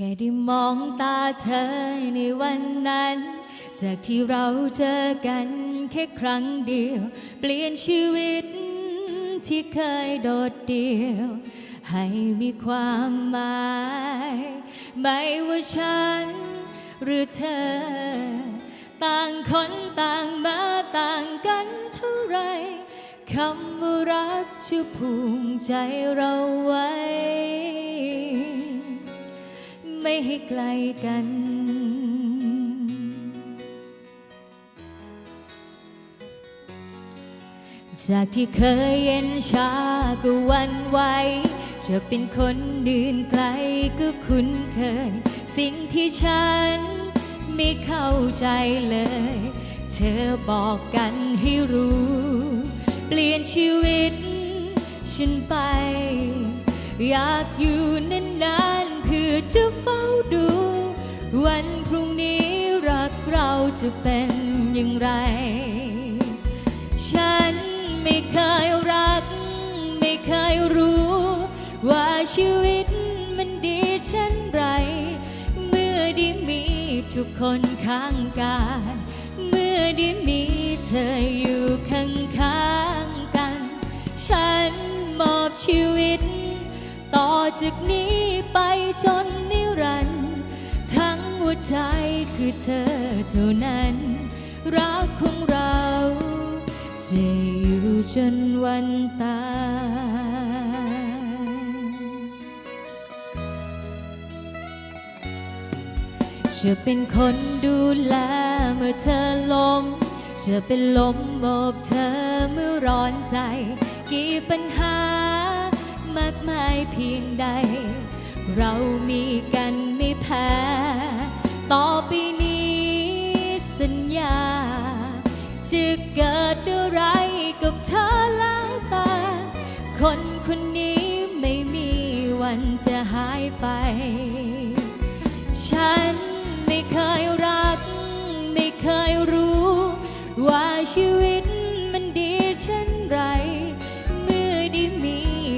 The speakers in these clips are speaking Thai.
ค่ได้มองตาเธอในวันนั้น จากที่เราเจอกันแค่ครั้งเดียว เปลี่ยนชีวิตที่เคยโดดเดี่ยว ให้มีความหมาย ไม่ว่าฉันหรือเธอ ต่างคนต่างมาต่างกันเท่าไรคำว่ารักจะผูกใจเราไว้ ไม่ให้ไกลกัน จากที่เคยเย็นชาก็วันไหวจะเป็นคนเดืนไกลก็คุ้นเคย สิ่งที่ฉันไม่เข้าใจเลย เธอบอกกันให้รู้ เปลี่ยนชีวิตฉันไป อยากอยู่นาน อจะเฝ้าดู วันพรุ่งนี้รักเราจะเป็นอย่างไร ฉันไม่เคยรัก ไม่เคยรู้ ว่าชีวิตมันดีเช่นไร เมื่อได้มีทุกคนข้างกายเมื่อได้มีเธออยู่ข้างข้างๆกัน ฉันมอบชีวิต ต่อจากนี้ไปจนนิรันดร์ทั้งหัวใจคือเธอเท่านั้น รักของเราจะอยู่จนวันตายจะเป็นคนดูแลเมื่อเธอล้มจะเป็นลมโบบเธอเมื่อร้อนใจ กี่ปัญหา มากมายเพียงใด เรามีกันไม่แพ้ ต่อไปนี้สัญญา จะเกิดอะไรกับเธอแล้วแต่คนคนนี้ไม่มีวันจะหายไป ฉันไม่เคยรัก ไม่เคยรู้ว่าชีวิต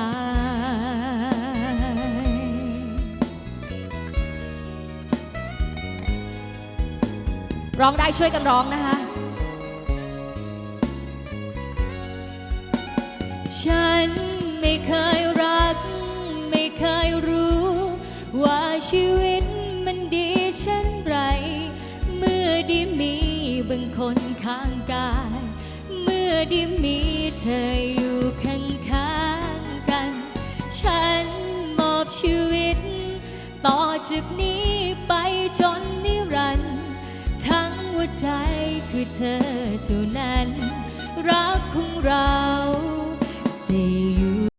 ย ร้องได้ช่วยกันร้องนะคะฉันไม่เคยรัก ไม่เคยรู้ ว่าชีวิตมันดีเช่นไร เมื่อได้มีบางคนข้างกาย เมื่อได้มีเธออยู่ข้างข้างๆกัน ฉันมอบชีวิต ต่อจากนี้ไปจนนิรันดร์ ทั้งหัวใจคือเธอเท่านั้น รักของเราจะอยู่